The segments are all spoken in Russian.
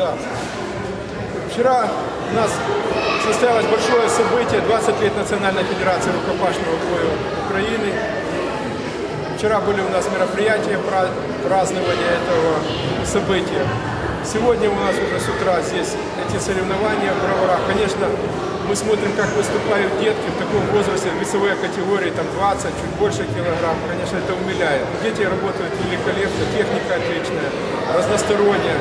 Да. Вчера у нас состоялось большое событие, 20 лет Национальной Федерации рукопашного боя Украины. Вчера были у нас мероприятия пра- празднования этого события. Сегодня у нас уже с утра здесь эти соревнования в броварах. Конечно, мы смотрим, как выступают детки в таком возрасте, весовые категории, там 20, чуть больше килограмм. Конечно, это умиляет. Дети работают великолепно, техника отличная, разносторонняя.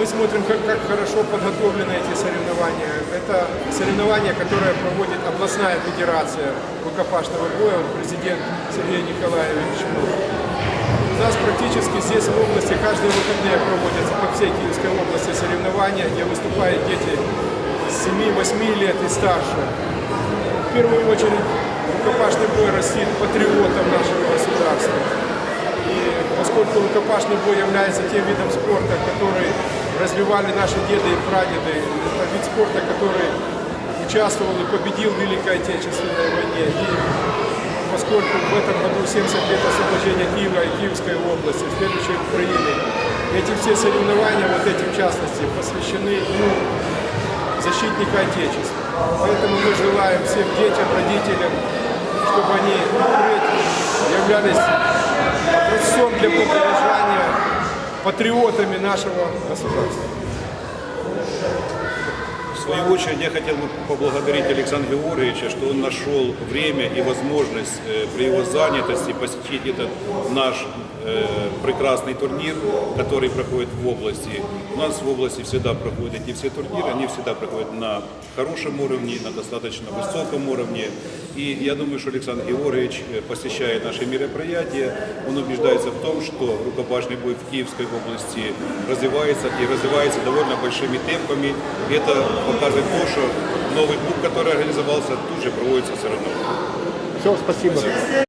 Мы смотрим, как, как хорошо подготовлены эти соревнования. Это соревнования, которые проводит областная федерация рукопашного боя, президент Сергей Николаевич. У нас практически здесь в области каждые выходные проводятся по всей Киевской области соревнования, где выступают дети с 7-8 лет и старше. В первую очередь рукопашный бой растит патриотом нашего государства. И поскольку рукопашный бой является тем видом спорта, который развивали наши деды и прадеды, это вид спорта, который участвовал и победил в Великой Отечественной войне. И поскольку в этом году 70 лет освобождения Киева и Киевской области, следующей Украины, эти все соревнования, вот эти в частности, посвящены ну, защитника Отечества. Поэтому мы желаем всем детям, родителям, чтобы они являлись образцом для поддержания патриотами нашего государства. Свою очередь я хотел бы поблагодарить Александра Георгиевича, что он нашел время и возможность э, при его занятости посетить этот наш э, прекрасный турнир, который проходит в области. У нас в области всегда проходят эти все турниры, они всегда проходят на хорошем уровне, на достаточно высоком уровне. И я думаю, что Александр Георгиевич, э, посещая наши мероприятия, он убеждается в том, что рукопашный бой в Киевской области развивается и развивается довольно большими темпами. Это показывает то, что новый клуб, который организовался, тут же проводится все равно. Все, спасибо.